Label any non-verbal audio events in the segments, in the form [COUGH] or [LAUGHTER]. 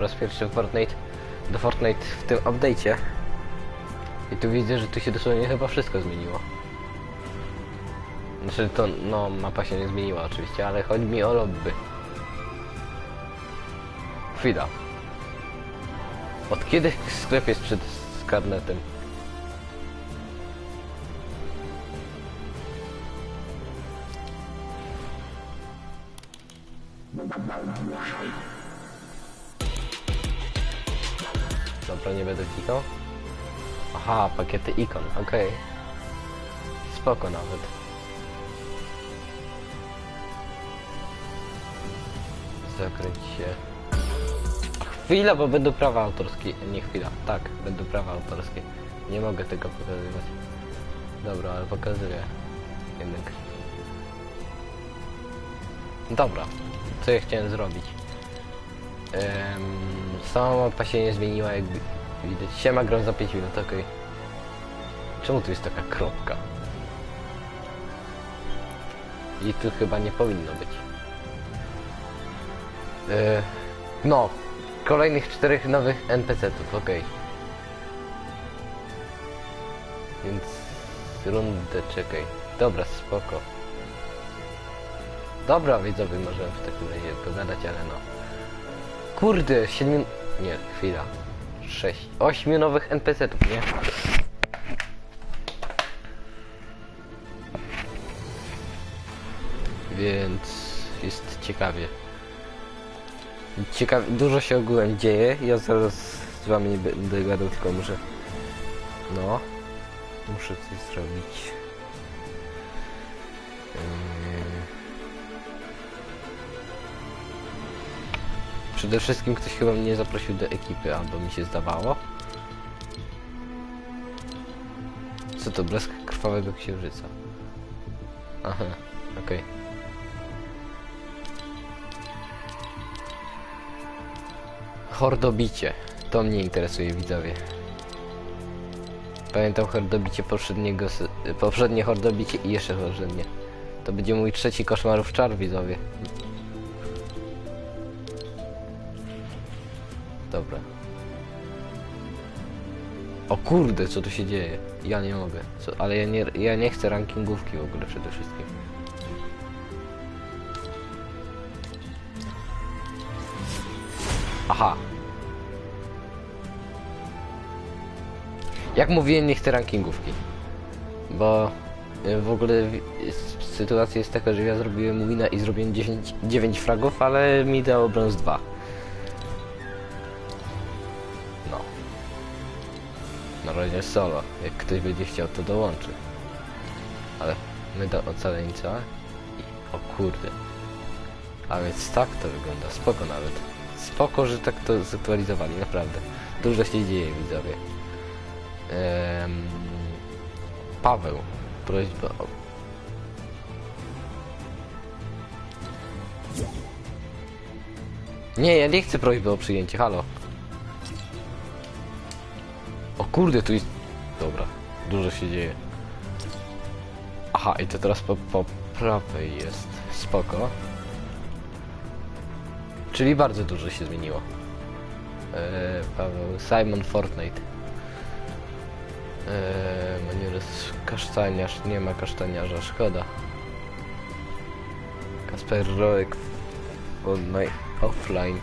po raz pierwszy Fortnite, do Fortnite w tym update'cie. I tu widzę, że tu się dosłownie chyba wszystko zmieniło. Znaczy to, no mapa się nie zmieniła oczywiście, ale chodzi mi o lobby. Chwila. Od kiedy sklep jest przed z karnetem? Klikał. Aha, pakiety ikon, okej. Spoko nawet. Zakręć się. Chwila, bo będą prawa autorskie. Nie chwila, tak, będą prawa autorskie. Nie mogę tego pokazywać. Dobra, ale pokazuję. Jednak. Dobra, co ja chciałem zrobić? Em, sama mapa się nie zmieniła, jak wi- widać. Siema, gram za 5 minut, okej. Czemu tu jest taka kropka? I tu chyba nie powinno być. E, no, kolejnych czterech nowych NPC-ów, okej. Więc rundę czekaj. Dobra, spoko. Dobra, widzowie, możemy w takim razie pogadać, ale no. Kurde, siedmiu... Nie, chwila. Sześć, ośmiu nowych NPC-ów, nie? Więc jest ciekawie. Ciekawie, dużo się ogółem dzieje. Ja zaraz z wami nie będę gadał, tylko muszę... No. Muszę coś zrobić. Przede wszystkim ktoś chyba mnie zaprosił do ekipy, albo mi się zdawało. Co to, blask krwawego księżyca? Aha, okej. Hordobicie. To mnie interesuje, widzowie. Pamiętam hordobicie poprzedniego, poprzednie hordobicie i jeszcze poprzednie. To będzie mój trzeci koszmarów czar, widzowie. Dobra. O kurde, co tu się dzieje? Ja nie mogę. Co, ale ja nie, ja nie chcę rankingówki w ogóle przede wszystkim. Aha. Jak mówiłem, nie chcę rankingówki. Bo y, w ogóle sytuacja jest taka, że ja zrobiłem wina i zrobiłem 10, 9 fragów, ale mi dało brąz 2. razie solo. Jak ktoś będzie chciał, to dołączy. Ale my do ocaleńca i... O kurde. A więc tak to wygląda. Spoko nawet. Spoko, że tak to zaktualizowali, naprawdę. Dużo się dzieje, widzowie. Em, Paweł, prośba o... Nie, ja nie chcę prośby o przyjęcie, halo. Kurde, tu jest... Dobra, dużo się dzieje. Aha, i to teraz po, po prawej jest. Spoko. Czyli bardzo dużo się zmieniło. Eee, Paweł, Simon Fortnite. Eee, Manierus kasztaniarz, nie ma kasztaniarza, szkoda. Kasper Roek online, offline.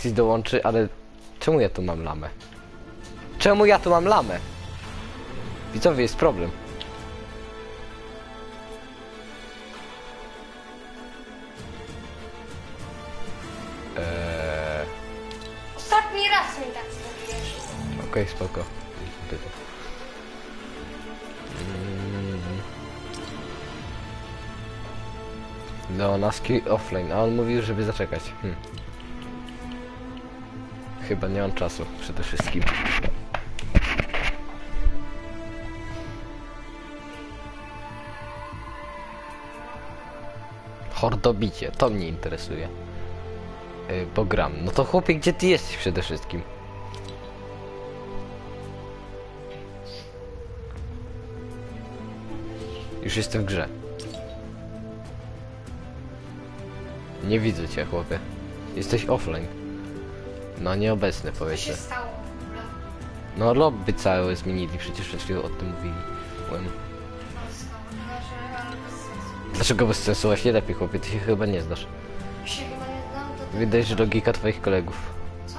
Maxis dołączy, ale czemu ja tu mam lamę? Czemu ja tu mam lamę? Widzowie, jest problem. Eee, Ostatni raz mi tak zrobiłeś. Okej, spoko. Pyta. Mm. Leonaski offline, a on mówił, żeby zaczekać. Hm. Chyba nie mam czasu przede wszystkim. Hordobicie, to mnie interesuje. Yy, bo gram. No to chłopie, gdzie ty jesteś przede wszystkim? Już jestem w grze. Nie widzę cię, chłopie. Jesteś offline. No nieobecny, Co się stało? w ogóle? No lobby całe zmienili, przecież przed chwilą o tym mówili. Ale bez sensu. Dlaczego bez sensu? Właśnie lepiej, chłopie, ty się chyba nie znasz. Się chyba nie znam, to ty... Wydajesz logika twoich kolegów. Co?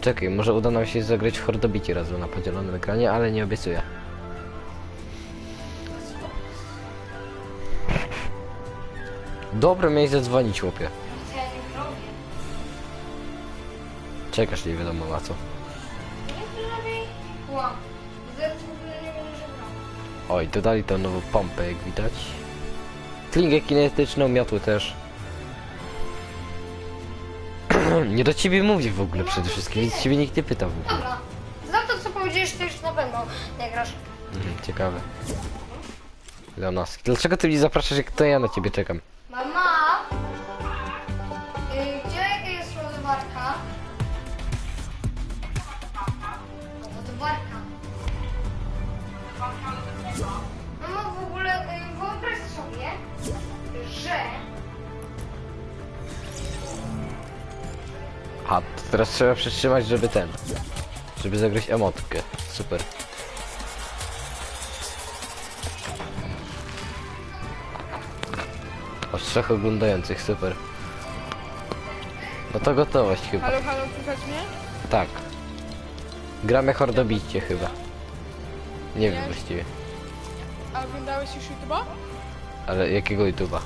Czekaj, może uda nam się zagrać w hordobicie razem na podzielonym ekranie, ale nie obiecuję. Dobra, miałeś zadzwonić, chłopie. Czekasz, nie wiadomo na co. Oj, dodali tą nową pompę, jak widać. Klingę kinetyczną, miotły też. [CLEARS THROAT] nie do ciebie mówię w ogóle przede wszystkim, więc ciebie nikt nie pyta w ogóle. Dobra. Za to, co powiedziałeś, to już na pewno nie grasz. Mhm, ciekawe. Leonaski, dlaczego ty mnie zapraszasz, jak to ja na ciebie czekam? To teraz trzeba przytrzymać, żeby ten... Żeby zagrać emotkę. Super. Aż trzech oglądających, super. No to gotowość chyba. Halo, halo, słychać mnie? Tak. Gramy hordobicie chyba. Nie wiem właściwie. A oglądałeś już YouTube'a? Ale jakiego YouTube'a?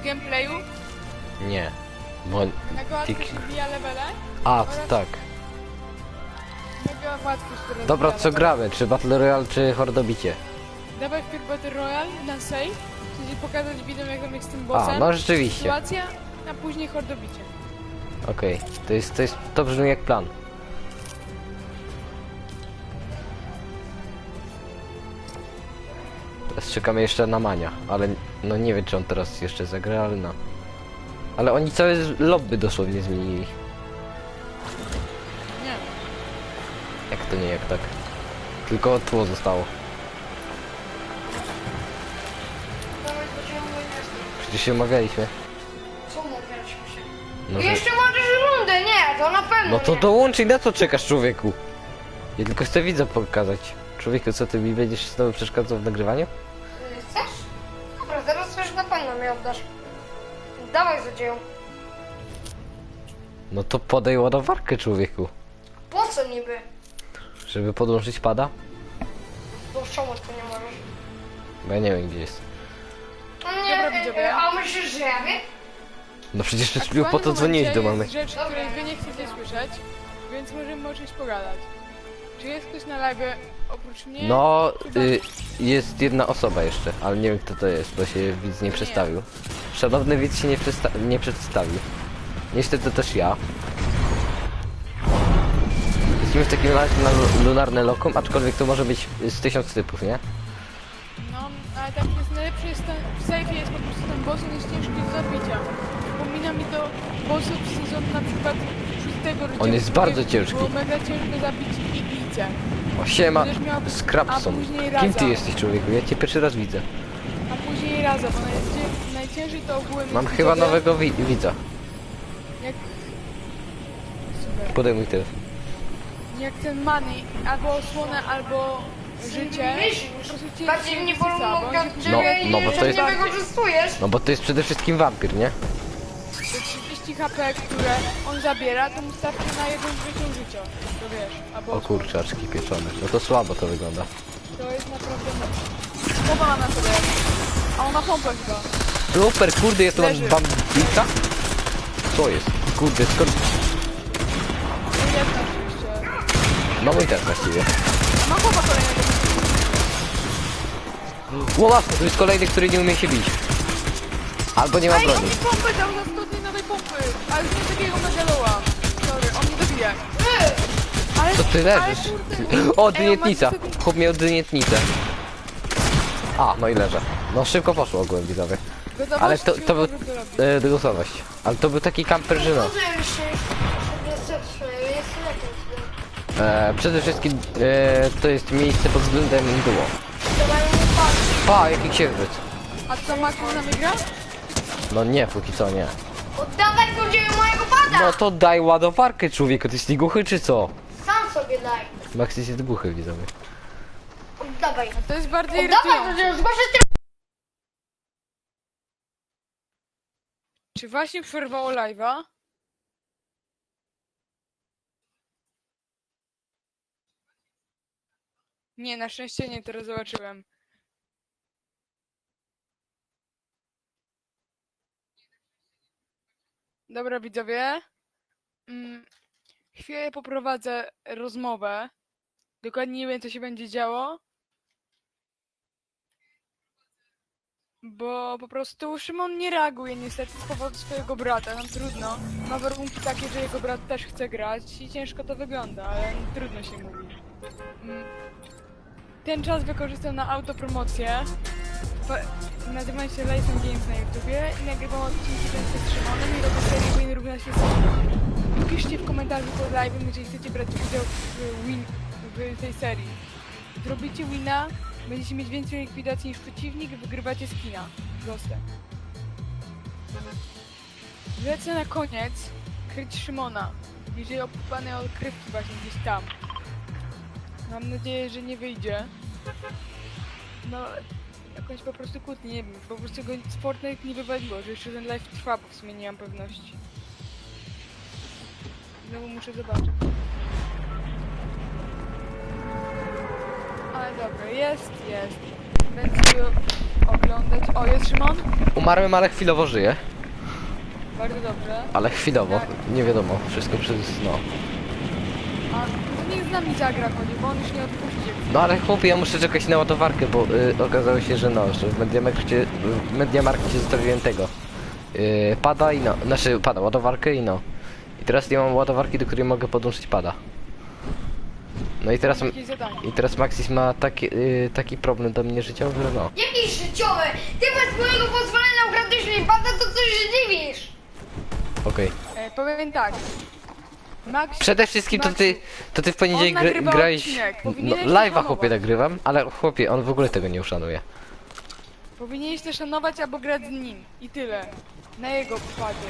Z gameplayu? Nie. Bo... Łatwo się wbija levele? A, to tak. Mega łatwo się teraz Dobra, wbija co levele. gramy? Czy Battle Royale, czy hordobicie? Dawaj wpierw Battle Royale na save. Czyli pokazać widzom jak tam jest z tym bossem. A, no rzeczywiście. Sytuacja, a później hordobicie. Okej, to jest, to jest, to brzmi jak plan. Teraz czekamy jeszcze na Mania, ale no nie wiem czy on teraz jeszcze zagra, ale no. Ale oni całe lobby dosłownie zmienili. Nie. Jak to nie, jak tak. Tylko tło zostało. Przecież się umawialiśmy. Co umawialiśmy się? No, że... Jeszcze możesz rundę, nie, to na pewno no to nie. dołączyj, na co czekasz człowieku? Ja tylko chcę widza pokazać. Człowieku, co ty mi będziesz znowu przeszkadzał w nagrywaniu? Chcesz? Dobra, zaraz coś na pewno mi oddasz. Dawaj złodzieju. No to podaj ładowarkę człowieku. Po co niby? Żeby podłączyć pada? Bo czemu ty nie możesz? Bo ja nie wiem gdzie jest. No nie, Dobra, y, widzowie. y, a myślisz, że ja wiem? No przecież po to dzwoniłeś do mamy. jest rzecz, Dobra. której wy nie chcecie słyszeć, więc możemy o czymś pogadać. Czy jest ktoś na live oprócz mnie? No, y, jest jedna osoba jeszcze, ale nie wiem kto to jest, bo się widz nie przedstawił. Szanowny widz się nie, przedsta nie przedstawił. Niestety to też ja. Jesteśmy w takim razie na lu- lunarne lokum, aczkolwiek to może być z tysiąc typów, nie? No, ale tak jest najlepszy jest ten, w sejfie jest po prostu ten boss, on jest ciężki do zabicia. Przypomina mi to bossów z sezonu na przykład szóstego On jest bardzo ciężki. Było mega ciężko zabić iglicę. O siema, Będziesz miał- Scrapson. a później Kim ty Raza. jesteś człowieku? Ja cię pierwszy raz widzę. A później razem, bo najcię, najciężej to ogółem Mam jest chyba widzowie, nowego wi widza. Jak... Super. Podejmuj teraz. Jak ten money, albo osłonę, albo życie. Po prostu cię Bardziej mnie bolą bo nogi on od się ciebie No, no bo i to jest- nie wykorzystujesz. No bo to jest przede wszystkim wampir, nie? To 30 30 HP, które on zabiera, to mu starczy na jedną trzecią życia. To wiesz, albo O kurczaczki pieczone. No to słabo to wygląda. to jest naprawdę mocne. Połowa ma na sobie. A on ma pompę chyba. Super, kurde, ja tu mam Leży. bambika? Co jest? Kurde, skąd... To jest oczywiście. No mój też właściwie. A ma chłopa kolejnego. Łolasku, tu jest kolejny, który nie umie się bić. Albo nie ma Ej, on broni. mi pompę dał za 100 dni nowej pompy. Ale z nie takiego. Sorry, on nie dobije. Ale, Co ty leżysz? Ale kurde. O, dynietnica. Chłop miał dynietnicę. A, no i leżę. No szybko poszło ogółem widzowie. Ale to, to był... E. Ale to był taki kamper, no. Się jest lepiej. E, przede wszystkim e, to jest miejsce pod względem duo. Pan. Pa, jaki księżyc. A co, Max z nami gra? No nie, póki co nie. Oddawaj tu mojego pada! No to daj ładowarkę człowieku, ty jesteś głuchy czy co? Sam sobie daj. Max jest głuchy widzowie. Oddawaj. To jest bardziej Oddawaj irytujące. to, zgłoszę ty. Czy właśnie przerwało live'a? Nie, na szczęście nie, teraz zobaczyłem. Dobra, widzowie. Mm, chwilę poprowadzę rozmowę. Dokładnie nie wiem, co się będzie działo. Bo po prostu Szymon nie reaguje niestety z powodu swojego brata, no trudno. Ma warunki takie, że jego brat też chce grać i ciężko to wygląda, ale trudno się mówi. Mm. Ten czas wykorzystam na autopromocję. Nazywam się Lyson Games na YouTubie i nagrywam odcinki często z Szymonem i robię serię Win równa się Win. Piszcie w komentarzu pod live'em, jeżeli chcecie brać udział w, win, w tej serii. Zrobicie wina, będziecie mieć więcej likwidacji niż przeciwnik wygrywacie skina. Proste. Lecę na koniec kryć Szymona. Bliżej opupanej odkrywki właśnie gdzieś tam. Mam nadzieję, że nie wyjdzie. No, jakąś po prostu kłótnię, nie wiem, po prostu go z Fortnite nie wywaliło, że jeszcze ten live trwa, bo w sumie nie mam pewności. Znowu muszę zobaczyć. Ale dobra, jest, jest. Będę sobie oglądać. O, jest Szymon? Umarłem, ale chwilowo żyję. Bardzo dobrze. Ale chwilowo, nie wiadomo, wszystko przez no. Zagra chodzi, bo on już nie odpuści. No ale chłopie, ja muszę czekać na ładowarkę, bo y, okazało się, że no, że w Mediamarkcie, w Mediamarkcie zostawiłem tego. Y, pada i no, znaczy pada, ładowarkę i no. I teraz nie mam ładowarki, do której mogę podłączyć pada. No i teraz, Jakieś zadanie. i teraz Maxis ma taki, y, taki problem do mnie życiowy, że no. Jakiś życiowy? Ty bez mojego pozwolenia ukradłeś mi pada, to coś się dziwisz. Okej. E, powiem tak. Max, Przede wszystkim to ty, to ty w poniedziałek On nagrywał grałeś... odcinek, No, powinieneś live'a szanować. chłopie nagrywam, ale chłopie, on w ogóle tego nie uszanuje. powinieneś to szanować albo grać z nim. I tyle. Na jego pokładzie.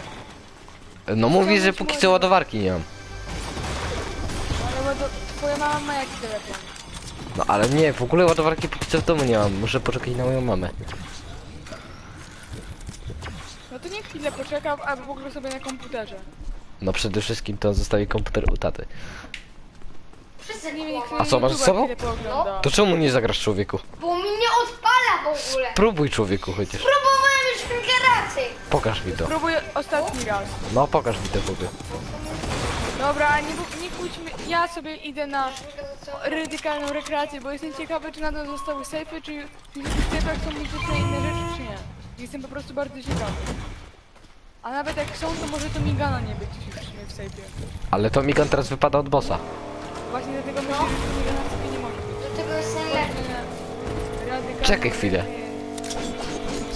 No mówi, że póki co ładowarki nie mam. Ale łado- twoja mama ma jaki telefon? No ale nie, w ogóle ładowarki póki co w domu nie mam. Muszę poczekać na moją mamę. No to nie chwilę poczekam, albo w ogóle sobie na komputerze. No przede wszystkim to zostawi komputer u taty. Wszyscy Nie kurwa. A co, masz z sobą? To czemu nie zagrasz człowieku? Bo mi nie odpala w ogóle. Próbuj człowieku chociaż. Próbowałem już kilka razy. Pokaż mi to. Spróbuj ostatni raz. No pokaż mi to chłopie. Dobra, nie, bu- nie kłóćmy. Ja sobie idę na radykalną rekreację, bo jestem ciekawy, czy nadal zostały sejfy, czy czy w tych sejfach są mityczne inne rzeczy, czy nie. Jestem po prostu bardzo ciekawy. A nawet jak są, to może to migana nie być już w sumie w sejfie. Ale to Migan teraz wypada od bossa. Właśnie dlatego myślę, że to migana w sejfie nie może być. Do tego jest najlepiej. Czekaj chwilę.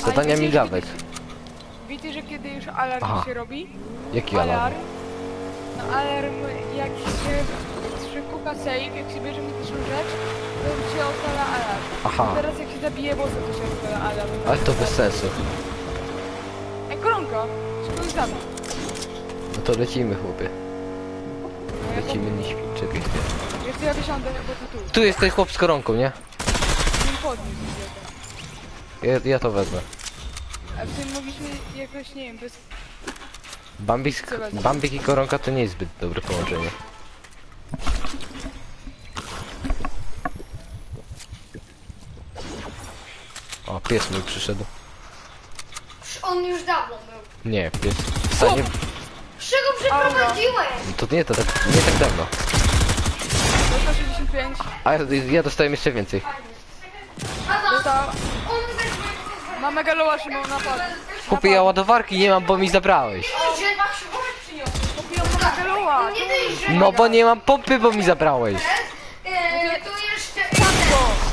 Ale Zadania wiecie, migawek. Wiecie, że kiedy już alarm Aha. się robi? Jaki alarm? No alarm, jak się szykuka save, jak się bierze mityczną rzecz, to się odpala alarm. Aha. Teraz jak się zabije bossa, to się odpala alarm. Ale to bez sensu. Tam. No to lecimy chłopie. No Lecimy, nie śpi. Czekaj jeszcze ja wysiądę, bo tu. Tu jest ten chłop z koronką, nie? Nie podniósł mnie Ja, ja to wezmę. A w tym mogliśmy jakoś, nie wiem, bez... Bambik? Bambik i koronka to nie jest zbyt dobre połączenie. O, pies mój przyszedł. On już dawno był. Nie, pies. Stanie... Czego przeprowadziłeś? To nie, to tak, nie tak dawno. Dostał 65. A ja, ja dostałem jeszcze więcej. Adam, Dostał... on pozwolenia. Ma megaloła Szymon napad. Kupię ja ładowarki nie mam, bo mi zabrałeś. Kupiłem megaloła. Nie dość, że No bo nie mam pompy, bo mi zabrałeś. e, to jeszcze...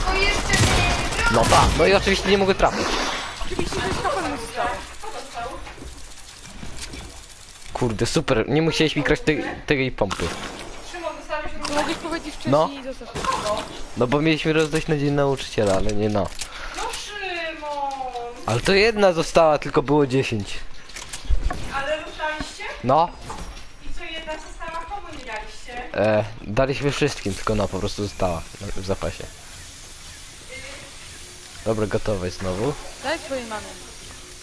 To jeszcze... e, No tak, no i oczywiście nie mogę trafić. Oczywiście 6 kapel mu zostało. Kurde, super, nie musiałeś mi kraść tej, tej pompy. Powiedzieć wcześniej No. i zostaw. No bo mieliśmy rozdać na dzień nauczyciela, ale nie no. No Szymon! Ale to jedna została, tylko było 10. Ale ruszaliście? No, I co jedna została komu nie daliście? e, daliśmy wszystkim, tylko no po prostu została na- w zapasie. Dobra, gotowe znowu. Daj swojej mamie.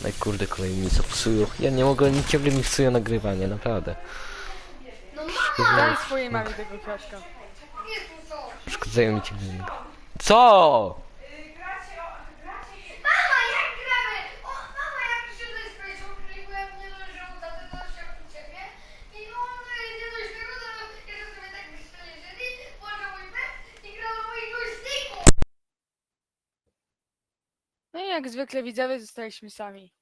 No i kurde, kolejni mi co psują. Ja nie mogę, oni ciągle mi psują nagrywanie, naprawdę. No! Daj swojej mamie tego kwiatka. Przeszkadzają mi ciągle. Co? Mama, jak gramy? O, mama, jak się tutaj spojrzał, byłem nie leżał, dlatego się u ciebie. I no, no jest nie dość tego, to jeszcze sobie tak leżeli, włożył mój pet i grał na moich joysticku. No i jak zwykle widzowie zostaliśmy sami.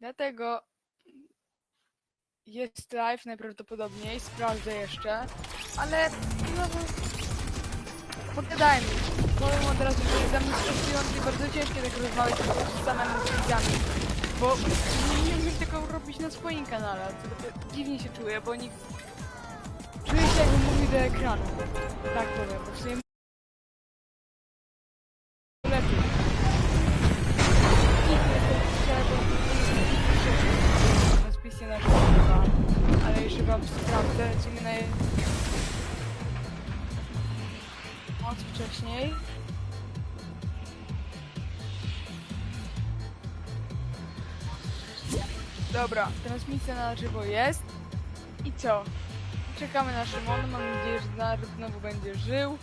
Dlatego jest live najprawdopodobniej, sprawdzę jeszcze, ale no pogadajmy. Powiem od razu, że dla mnie stresujące i bardzo ciężkie tak rozmawiać z samemu z widzami. Bo nie umiem tego robić na swoim kanale, dziwnie się czuję, bo nikt... Czuję się jakbym mówił do ekranu. Tak powiem, bo w sumie Dobra, transmisja na żywo jest. I co? Czekamy na Szymona, mam nadzieję, że na znowu będzie żył.